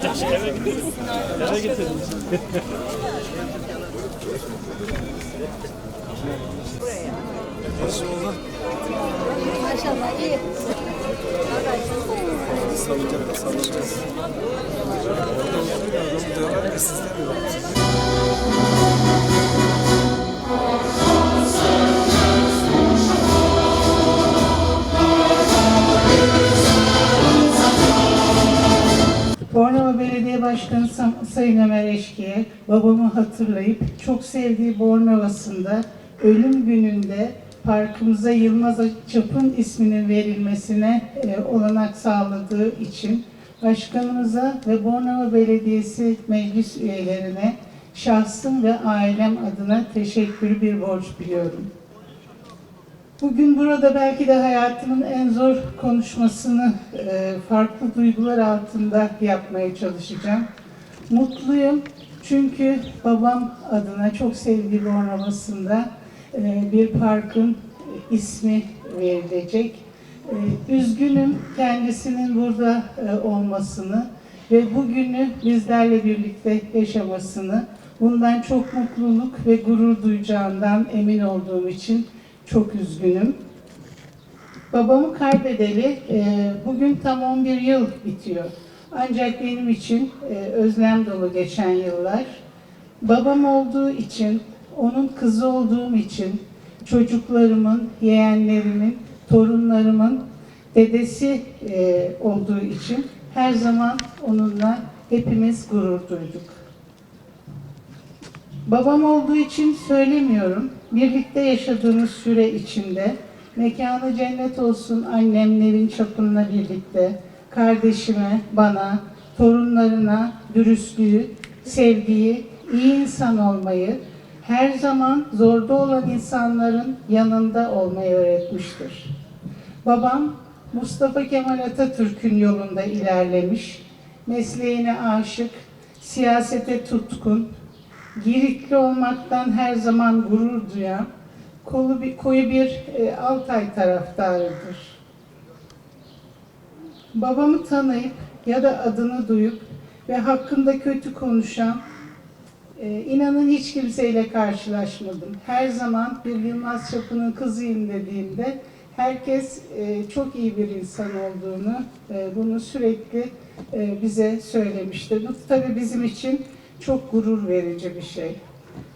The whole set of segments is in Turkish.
Eve getirdim. Nasıl oldu? Maşallah iyi. Salınacak, salınacağız. Adam diyorlar ki sizde mi var? Sayın Ömer Eşki'ye babamı hatırlayıp çok sevdiği Bornova'sında ölüm gününde parkımıza Yılmaz Çap'ın isminin verilmesine e, olanak sağladığı için başkanımıza ve Bornova Belediyesi meclis üyelerine şahsım ve ailem adına teşekkür bir borç biliyorum. Bugün burada belki de hayatımın en zor konuşmasını e, farklı duygular altında yapmaya çalışacağım. Mutluyum çünkü babam adına çok sevdiği Bornova'sında e, bir parkın ismi verilecek. E, Üzgünüm kendisinin burada e, olmasını ve bugünü bizlerle birlikte yaşamasını. Bundan çok mutluluk ve gurur duyacağından emin olduğum için çok üzgünüm. Babamı kaybedeli bugün tam 11 yıl bitiyor. Ancak benim için e, özlem dolu geçen yıllar. Babam olduğu için, onun kızı olduğum için, çocuklarımın, yeğenlerimin, torunlarımın dedesi e, olduğu için her zaman onunla hepimiz gurur duyduk. Babam olduğu için söylemiyorum. Birlikte yaşadığımız süre içinde mekanı cennet olsun annemlerin çapınla birlikte kardeşime, bana, torunlarına dürüstlüğü, sevgiyi, iyi insan olmayı, her zaman zorda olan insanların yanında olmayı öğretmiştir. Babam Mustafa Kemal Atatürk'ün yolunda ilerlemiş, mesleğine aşık, siyasete tutkun, Giritli olmaktan her zaman gurur duyan, kolu bir, koyu bir e, Altay taraftarıdır. Babamı tanıyıp ya da adını duyup ve hakkında kötü konuşan, e, inanın hiç kimseyle karşılaşmadım. Her zaman bir Yılmaz Çapı'nın kızıyım dediğimde herkes e, çok iyi bir insan olduğunu, e, bunu sürekli e, bize söylemiştir. Bu tabii bizim için çok gurur verici bir şey.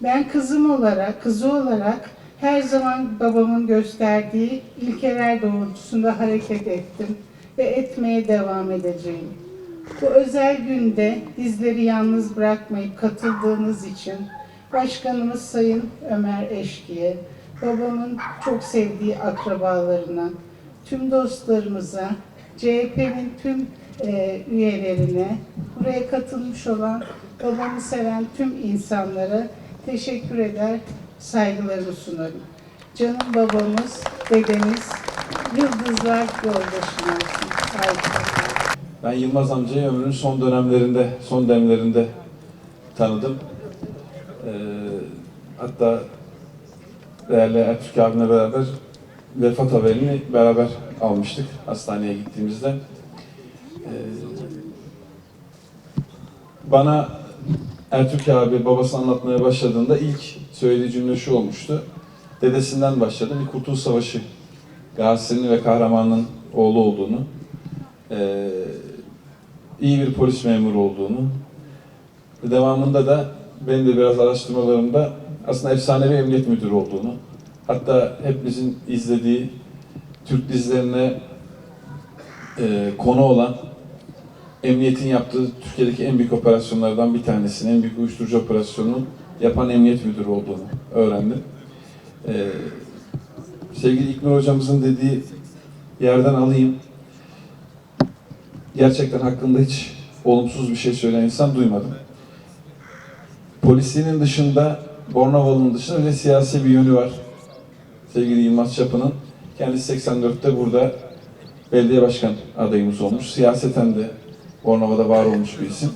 Ben kızım olarak, kızı olarak her zaman babamın gösterdiği ilkeler doğrultusunda hareket ettim ve etmeye devam edeceğim. Bu özel günde bizleri yalnız bırakmayıp katıldığınız için Başkanımız Sayın Ömer Eşki'ye, babamın çok sevdiği akrabalarına, tüm dostlarımıza, CHP'nin tüm e, üyelerine, buraya katılmış olan babamı seven tüm insanlara teşekkür eder, saygılarımı sunarım. Canım babamız, dedemiz, yıldızlar. Saygılar. Ben Yılmaz amcayı ömrünün son dönemlerinde, son demlerinde tanıdım. Ee, hatta değerli Ertürk abimle beraber vefat haberini beraber almıştık hastaneye gittiğimizde. Ee, bana Ertürk abi babası anlatmaya başladığında ilk söylediği cümle şu olmuştu. Dedesinden başladı. Bir Kurtuluş Savaşı gazisinin ve kahramanın oğlu olduğunu, ee, iyi bir polis memuru olduğunu, devamında da benim de biraz araştırmalarımda aslında efsanevi emniyet müdürü olduğunu, hatta hepimizin izlediği Türk dizilerine e, konu olan emniyetin yaptığı Türkiye'deki en büyük operasyonlardan bir tanesini, en büyük uyuşturucu operasyonunu yapan emniyet müdürü olduğunu öğrendim. E, sevgili İknur hocamızın dediği yerden alayım. Gerçekten hakkında hiç olumsuz bir şey söyleyen insan duymadım. Polisliğinin dışında, Bornovalı'nın dışında bir de siyasi bir yönü var. Sevgili Yılmaz Çapı'nın. Kendisi 84'te burada belediye başkan adayımız olmuş. Siyaseten de Bornova'da var olmuş bir isim.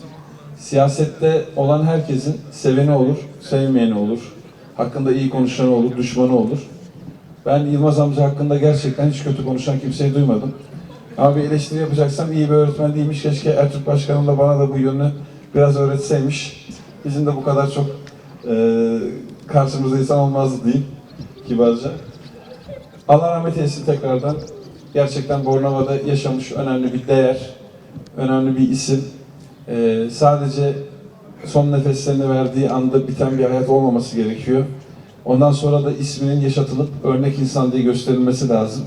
Siyasette olan herkesin seveni olur, sevmeyeni olur. Hakkında iyi konuşanı olur, düşmanı olur. Ben Yılmaz amca hakkında gerçekten hiç kötü konuşan kimseyi duymadım. Ama bir eleştiri yapacaksam iyi bir öğretmen değilmiş. Keşke Ertürk Başkanım da bana da bu yönünü biraz öğretseymiş. Bizim de bu kadar çok e, karşımızda insan olmazdı diyeyim kibarca. Allah rahmet eylesin tekrardan. Gerçekten Bornova'da yaşamış önemli bir değer, önemli bir isim. Ee, sadece son nefeslerini verdiği anda biten bir hayat olmaması gerekiyor. Ondan sonra da isminin yaşatılıp örnek insan diye gösterilmesi lazım.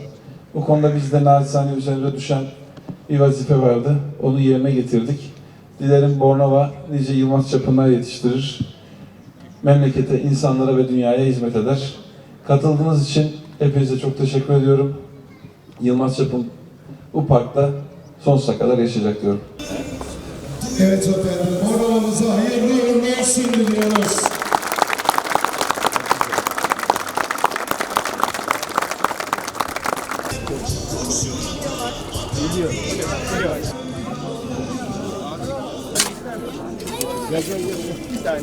Bu konuda bizde naçizane üzerinde düşen bir vazife vardı. Onu yerine getirdik. Dilerim Bornova nice Yılmaz çapınlar yetiştirir. Memlekete, insanlara ve dünyaya hizmet eder. Katıldığınız için hepinize çok teşekkür ediyorum. Yılmaz Çapın bu parkta sonsuza kadar yaşayacak diyorum. Evet efendim, Bornova'mıza hayırlı uğurlu olsun diliyoruz. Gidiyor. Gidiyor. Gel gel gel. Bir tane.